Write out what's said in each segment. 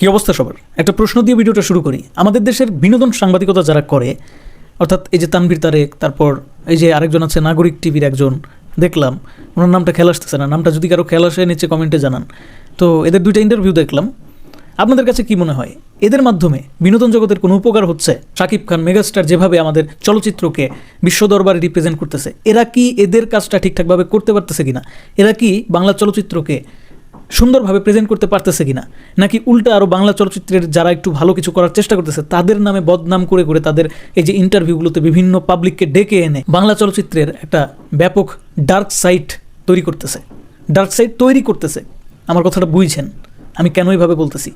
কি অবস্থা সবার? একটা প্রশ্ন দিয়ে ভিডিওটা শুরু করি। আমাদের দেশের বিনোদন সাংবাদিকতা যারা করে, অর্থাৎ এই যে তানভীর তারেক, তারপর এই যে আরেকজন আছে নাগরিক টিভির একজন, দেখলাম, ওনার নামটা খেলা আসতেছে না। নামটা যদি কারও খেলা আসে, নিচে কমেন্টে জানান। তো এদের দুইটা ইন্টারভিউ দেখলাম। আপনাদের কাছে কি মনে হয়? এদের মাধ্যমে বিনোদন জগতের কোনো উপকার হচ্ছে? শাকিব খান মেগাস্টার যেভাবে আমাদের চলচ্চিত্রকে বিশ্ব দরবারে রিপ্রেজেন্ট করতেছে, এরা কি এদের কাজটা ঠিকঠাকভাবে করতে পারতেছে কিনা? এরা কি বাংলা চলচ্চিত্রকে সুন্দরভাবে প্রেজেন্ট করতে পারতেছে কিনা? নাকি উল্টা আরও বাংলা চলচ্চিত্রের যারা একটু ভালো কিছু করার চেষ্টা করতেছে, তাদের নামে বদনাম করে করে তাদের এই যে ইন্টারভিউগুলোতে বিভিন্ন পাবলিককে ডেকে এনে বাংলা চলচ্চিত্রের একটা ব্যাপক ডার্ক সাইট তৈরি করতেছে। ডার্ক সাইট তৈরি করতেছে। আমার কথাটা বুঝছেন, আমি কেন এইভাবে বলতেছি?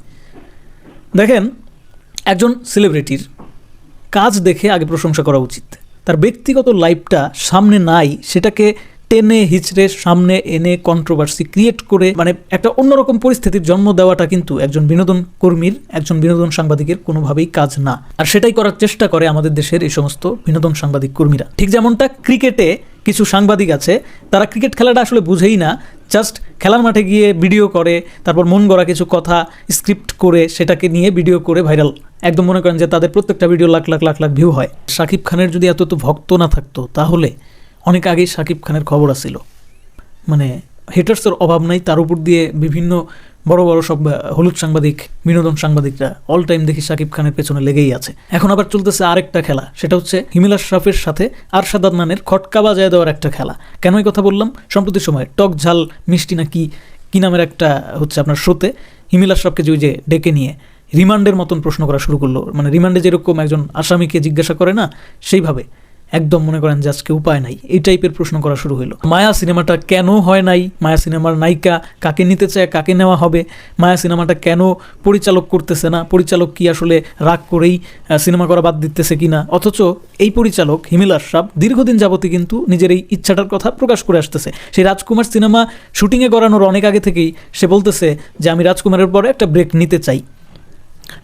দেখেন, একজন সেলিব্রিটির কাজ দেখে আগে প্রশংসা করা উচিত। তার ব্যক্তিগত লাইফটা সামনে নাই, সেটাকে টেনে হিচড়ে সামনে এনে কন্ট্রোভার্সি ক্রিয়েট করে মানে একটা অন্যরকম পরিস্থিতির জন্ম দেওয়াটা কিন্তু একজন বিনোদন কর্মীর, একজন বিনোদন সাংবাদিকের কোনোভাবেই কাজ না। আর সেটাই করার চেষ্টা করে আমাদের দেশের এই সমস্ত বিনোদন সাংবাদিক কর্মীরা। ঠিক যেমনটা ক্রিকেটে কিছু সাংবাদিক আছে, তারা ক্রিকেট খেলাটা আসলে বুঝেই না। জাস্ট খেলার মাঠে গিয়ে ভিডিও করে, তারপর মন গড়া কিছু কথা স্ক্রিপ্ট করে সেটাকে নিয়ে ভিডিও করে ভাইরাল। একদম মনে করেন যে তাদের প্রত্যেকটা ভিডিও লাখ লাখ লাখ লাখ ভিউ হয়। শাকিব খানের যদি এত তো ভক্ত না থাকতো, তাহলে অনেক আগেই শাকিব খানের খবর আসছিল মানে হেটার্সের অভাব নাই, তার উপর দিয়ে বিভিন্ন বড় বড় সব হলুদ সাংবাদিক, বিনোদন সাংবাদিকরা অল টাইম দেখি শাকিব খানের পেছনে লেগেই আছে। এখন আবার চলতেছে আরেকটা খেলা, সেটা হচ্ছে হিমিল আশরাফের সাথে আরশাদ আদনানের খটকা বাজায় দেওয়ার একটা খেলা। কেন এই কথা বললাম? সম্প্রতি সময় টক ঝাল, মিষ্টি না কি কী নামের একটা হচ্ছে আপনার শোতে হিমিল আশরাফকে যে ওই যে ডেকে নিয়ে রিমান্ডের মতন প্রশ্ন করা শুরু করল। মানে রিমান্ডে যেরকম একজন আসামিকে জিজ্ঞাসা করে না, সেইভাবে। একদম মনে করেন যে আজকে উপায় নাই। এই টাইপের প্রশ্ন করা শুরু হলো মায়া সিনেমাটা কেন হয় নাই? মায়া সিনেমার নায়িকা কাকে নিতে চায়, কাকে নেওয়া হবে? মায়া সিনেমাটা কেন পরিচালক করতেছে না? পরিচালক কি আসলে রাগ করেই সিনেমা করা বাদ দিতেছে কিনা? অথচ এই পরিচালক হিমিল আশরাফ দীর্ঘদিন যাবতই কিন্তু নিজের এই ইচ্ছাটার কথা প্রকাশ করে আসতেছে। সেই রাজকুমার সিনেমা শুটিংয়ে করানোর অনেক আগে থেকেই সে বলতেছে যে, আমি রাজকুমারের পরে একটা ব্রেক নিতে চাই।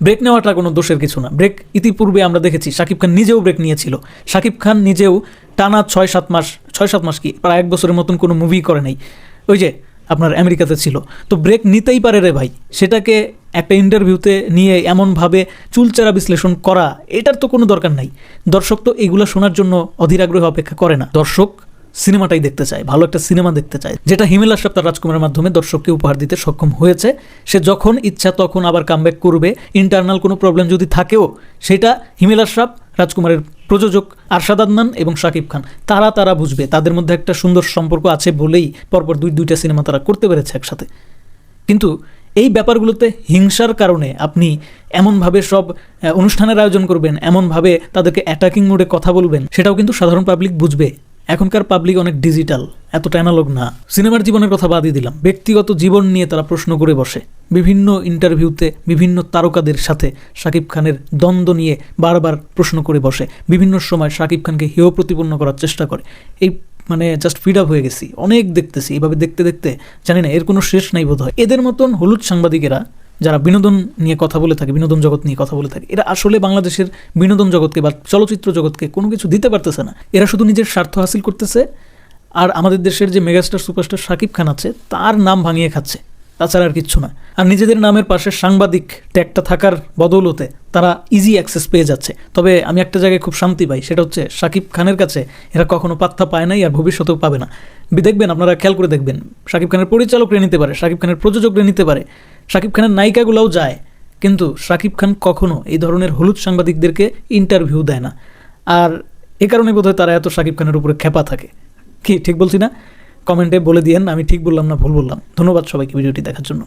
ব্রেক নেওয়াটা কোনো দোষের কিছু না। ব্রেক ইতিপূর্বে আমরা দেখেছি শাকিব খান নিজেও ব্রেক নিয়েছিল। শাকিব খান নিজেও টানা ছয় সাত মাস, ছয় সাত মাস কি, প্রায় এক বছরের মতন কোনো মুভি করে নাই। ওই যে আপনার আমেরিকাতে ছিল। তো ব্রেক নিতেই পারে রে ভাই। সেটাকে একটা ইন্টারভিউতে নিয়ে এমনভাবে চুলচেরা বিশ্লেষণ করা, এটার তো কোনো দরকার নাই। দর্শক তো এগুলো শোনার জন্য অধীর আগ্রহ অপেক্ষা করে না। দর্শক সিনেমাটাই দেখতে চায়, ভালো একটা সিনেমা দেখতে চায়। যেটা হিমেল আশরাফ তার রাজকুমারের মাধ্যমে দর্শককে উপহার দিতে সক্ষম হয়েছে। সে যখন ইচ্ছা তখন আবার কামব্যাক করবে। ইন্টারনাল কোনো প্রবলেম যদি থাকেও, সেটা হিমেল আশরাফ, রাজকুমারের প্রযোজক আরশাদ আদনান এবং শাকিব খান। তারা তারা বুঝবে, তাদের মধ্যে একটা সুন্দর সম্পর্ক আছে বলেই পরপর দুই, দুইটা সিনেমা তারা করতে পেরেছে একসাথে। কিন্তু এই ব্যাপারগুলোতে হিংসার কারণে আপনি এমনভাবে সব অনুষ্ঠানের আয়োজন করবেন, এমনভাবে তাদেরকে অ্যাটাকিং মোডে কথা বলবেন, সেটাও কিন্তু সাধারণ পাবলিক বুঝবে। এখনকার পাবলিক অনেক ডিজিটাল এতটা অ্যানালগ না। সিনেমার জীবনের কথা বাদই দিলাম। ব্যক্তিগত জীবন নিয়ে তারা প্রশ্ন করে বসে। বিভিন্ন ইন্টারভিউতে বিভিন্ন তারকাদের সাথে শাকিব খানের দ্বন্দ্ব নিয়ে বারবার প্রশ্ন করে বসে। বিভিন্ন সময় শাকিব খানকে হেয় প্রতিপন্ন করার চেষ্টা করে। এই মানে জাস্ট ফিড আপ হয়ে গেছি। অনেক দেখতেছি। এভাবে দেখতে দেখতে জানি না, এর কোনো শেষ নাই বোধ হয় এদের মতন হলুদ সাংবাদিকেরা যারা বিনোদন নিয়ে কথা বলে থাকে, বিনোদন জগৎ নিয়ে কথা বলে থাকে, এরা আসলে বাংলাদেশের বিনোদন জগৎকে বা চলচ্চিত্র জগৎকে কোনো কিছু দিতে পারতেছে না। এরা শুধু নিজের স্বার্থ হাসিল করতেছে, আর আমাদের দেশের যে মেগাস্টার, সুপারস্টার শাকিব খান আছে, তার নাম ভাঙিয়ে খাচ্ছে। তাছাড়া আর কিচ্ছু না। আর নিজেদের নামের পাশে সাংবাদিক ট্যাগটা থাকার বদৌলতে তারা ইজি অ্যাক্সেস পেয়ে যাচ্ছে। তবে আমি একটা জায়গায় খুব শান্তি পাই, সেটা হচ্ছে শাকিব খানের কাছে। এরা কখনো পাত্তা পায় নাই আর ভবিষ্যতেও পাবে না। দেখবেন, আপনারা খেয়াল করে দেখবেন শাকিব খানের পরিচালকরে নিতে পারে শাকিব খানের প্রযোজকরে নিতে পারে। শাকিব খানের নায়িকাগুলোও যায়, কিন্তু শাকিব খান কখনো এই ধরনের হলুদ সাংবাদিকদেরকে ইন্টারভিউ দেয় না। আর এ কারণে বোধহয় তারা এত শাকিব খানের উপরে খেপা থাকে। কি, ঠিক বলছি না? কমেন্টে বলে দিয়েন আমি ঠিক বললাম না ভুল বললাম। ধন্যবাদ সবাইকে ভিডিওটি দেখার জন্য।